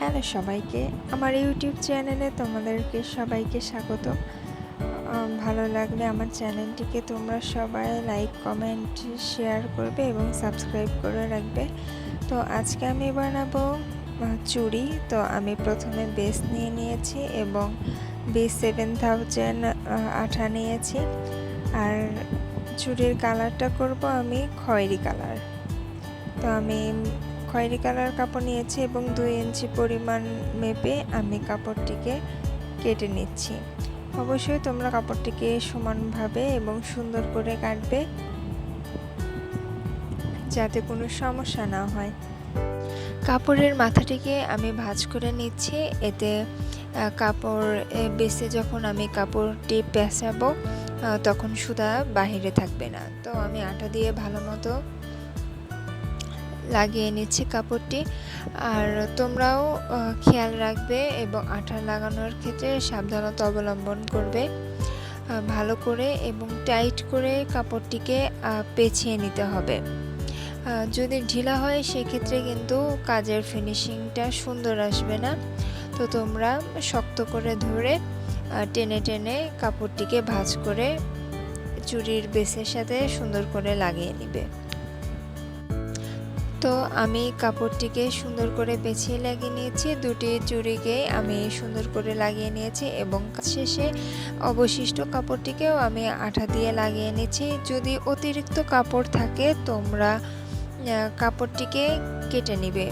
Hello সবাইকে, আমার YouTube চ্যানেলে তোমাদেরকে সবাইকে স্বাগত ভালো লাগলে আমার চ্যানেলটিকে তোমরা সবাই লাইক, কমেন্ট, শেয়ার করবে এবং সাবস্ক্রাইব করে রাখবে। তো আজকে আমি বানাবো চুড়ি। তো আমি প্রথমে বেস নিয়ে নিয়েছি এবং বেস সেভেন থাউজেন্ড আঠা নিয়েছি। আর চুড়ির কালারটা করব আমি খয়েরি কালার। তো আমি খয়েরি কালার কাপড় নিয়েছি এবং দুই ইঞ্চি পরিমাণ মেপে আমি কাপড়টিকে কেটে নিচ্ছি। অবশ্যই তোমরা কাপড়টিকে সমানভাবে এবং সুন্দর করে কাটবে যাতে কোনো সমস্যা না হয়। কাপড়ের মাথাটিকে আমি ভাঁজ করে নিচ্ছি। এতে কাপড় বেসে যখন আমি কাপড়টি পেঁচাবো তখন সুতা বাহিরে থাকবে না। তো আমি আটা দিয়ে ভালো মতো লাগিয়ে নিচ্ছি কাপড়টি। আর তোমরাও খেয়াল রাখবে এবং আঠা লাগানোর ক্ষেত্রে সাবধানতা অবলম্বন করবে। ভালো করে এবং টাইট করে কাপড়টিকে পেঁচিয়ে নিতে হবে। যদি ঢিলা হয়, সেক্ষেত্রে কিন্তু কাজের ফিনিশিংটা সুন্দর আসবে না। তো তোমরা শক্ত করে ধরে টেনে টেনে কাপড়টিকে ভাঁজ করে চুরির বেসের সাথে সুন্দর করে লাগিয়ে নিবে। তো আমি কাপড়টিকে সুন্দর করে পেঁচিয়ে লাগিয়ে নিয়েছি। দুটি চুড়িকে আমি সুন্দর করে লাগিয়ে নিয়েছি এবং শেষে অবশিষ্ট কাপড়টিকেও আমি আঠা দিয়ে লাগিয়ে নিয়েছি। যদি অতিরিক্ত কাপড় থাকে, তোমরা কাপড়টিকে কেটে নিবে।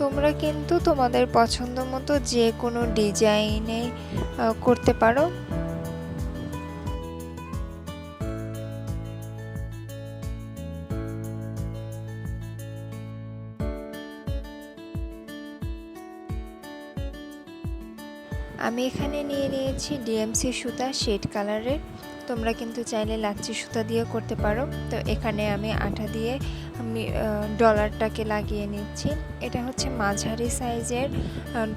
তোমরা কিন্তু তোমাদের পছন্দ মতো যে কোনো ডিজাইনে করতে পারো। আমি এখানে নিয়ে নিয়েছি ডিএমসি সুতা শেড কালারের তোমরা কিন্তু চাইলে লাচ্ছি সুতা দিয়ে করতে পারো। তো এখানে আমি আঠা দিয়ে আমি ডলারটাকে লাগিয়ে নিচ্ছি। এটা হচ্ছে মাঝারি সাইজের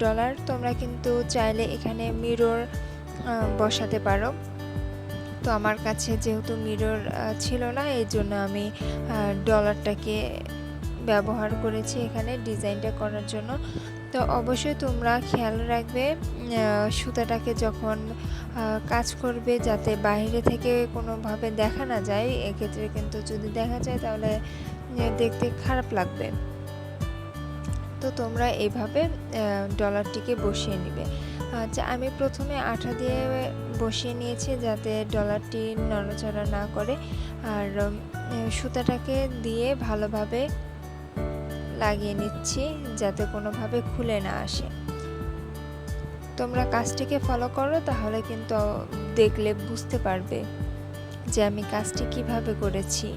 ডলার তোমরা কিন্তু চাইলে এখানে মিরর বসাতে পারো। তো আমার কাছে যেহেতু মিরর ছিল না এই জন্য আমি ডলারটাকে ব্যবহার করেছি এখানে ডিজাইনটা করার জন্য। তো অবশ্যই তোমরা খেয়াল রাখবে সুতাটাকে যখন কাজ করবে যাতে বাইরে থেকে কোনোভাবে দেখা না যায়, এক্ষেত্রে কিন্তু যদি দেখা যায় তাহলে দেখতে খারাপ লাগবে। তো তোমরা এইভাবে ডলারটিকে বসিয়ে নিবে। আচ্ছা আমি প্রথমে আঠা দিয়ে বসিয়ে নিয়েছি যাতে ডলারটি নড়াচড়া না করে। আর সুতাটাকে দিয়ে ভালোভাবে লাগিয়ে নিচ্ছি যাতে কোনোভাবে খুলে না আসে। তোমরা কাজটিকে ফলো করো, তাহলে কিন্তু দেখলে বুঝতে পারবে যে আমি কাজটি কীভাবে করেছি।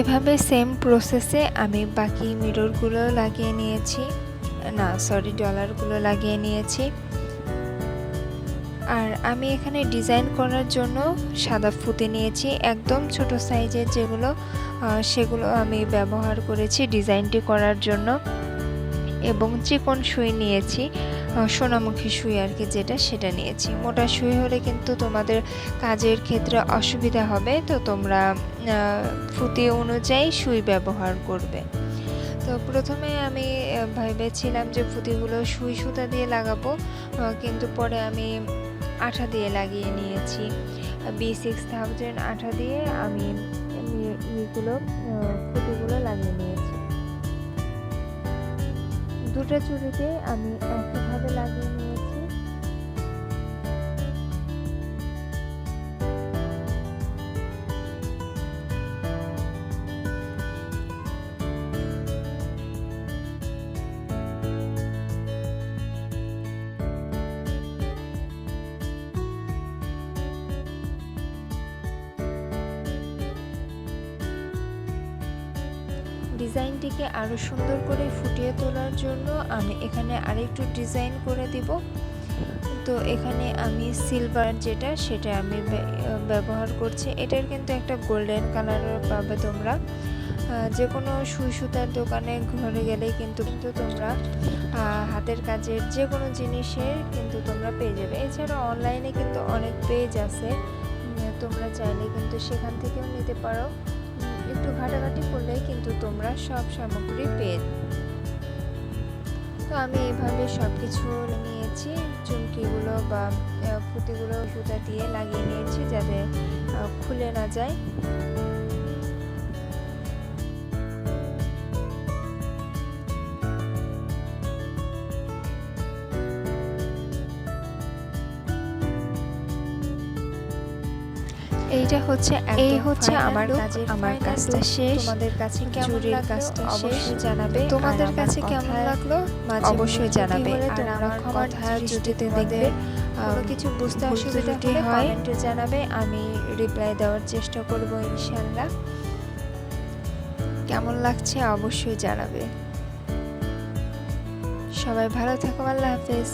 এভাবে সেম প্রসেসে আমি বাকি মিররগুলো লাগিয়ে নিয়েছি। না সরি ডলারগুলো লাগিয়ে নিয়েছি। আর আমি এখানে ডিজাইন করার জন্য সাদা ফুতে নিয়েছি। একদম ছোট সাইজের যেগুলো সেগুলো আমি ব্যবহার করেছি ডিজাইনটি করার জন্য। এবং চিকন সুই নিয়েছি। সোনামুখী সুই আর কি যেটা সেটা নিয়েছি। মোটা সুই হলে কিন্তু তোমাদের কাজের ক্ষেত্রে অসুবিধা হবে তো তোমরা ফুতি অনুযায়ী সুই ব্যবহার করবে। তো প্রথমে আমি ভেবেছিলাম যে ফুতিগুলো সুই সুতা দিয়ে লাগাবো কিন্তু পরে আমি আঠা দিয়ে লাগিয়ে নিয়েছি। বি সিক্স থাউজেন্ড আঠা দিয়ে আমি ই- ইগুলো আহ, লাগিয়ে নিয়েছি। দুটো চুড়িতে আমি একইভাবে লাগিয়ে ডিজাইনটিকে আরও সুন্দর করে ফুটিয়ে তোলার জন্য আমি এখানে আরেকটু ডিজাইন করে দিব। তো এখানে আমি সিলভার যেটা, সেটা আমি ব্যবহার করছি। এটার কিন্তু একটা গোল্ডেন কালারের পাবে তোমরা। যে কোনো সুই সুতার দোকানে, ঘরে গেলে কিন্তু কিন্তু তোমরা হাতের কাজের যে কোনো জিনিসের কিন্তু তোমরা পেয়ে যাবে। এছাড়া অনলাইনে কিন্তু অনেক পেজ আছে। তোমরা চাইলে কিন্তু সেখান থেকেও নিতে পারো। একটু ঘাটাঘাটি করলে কিন্তু তোমরা সব সামগ্রী পেয়ে তো আমি এইভাবে সব কিছু নিয়েছি চুমকিগুলো বা আহ, ফুটিগুলো সুতা দিয়ে লাগিয়ে নিয়েছি যাতে খুলে না যায়। এইটা হচ্ছে এই হচ্ছে আমার আমার কাজটা শেষ। তোমাদের কাছে কাজটা অবশ্যই জানাবে। তোমাদের কাছে কেমন লাগল? অবশ্যই জানাবে। আর তোমরা আমার ক্ষমার কথা যদি দেখবে। কিছু বুঝতে অসুবিধা হলে কমেন্টে জানাবে। আমি রিপ্লাই দেওয়ার চেষ্টা করব ইনশাল্লাহ কেমন লাগছে অবশ্যই জানাবে। সবাই ভালো থাকো আল্লাহ হাফেজ।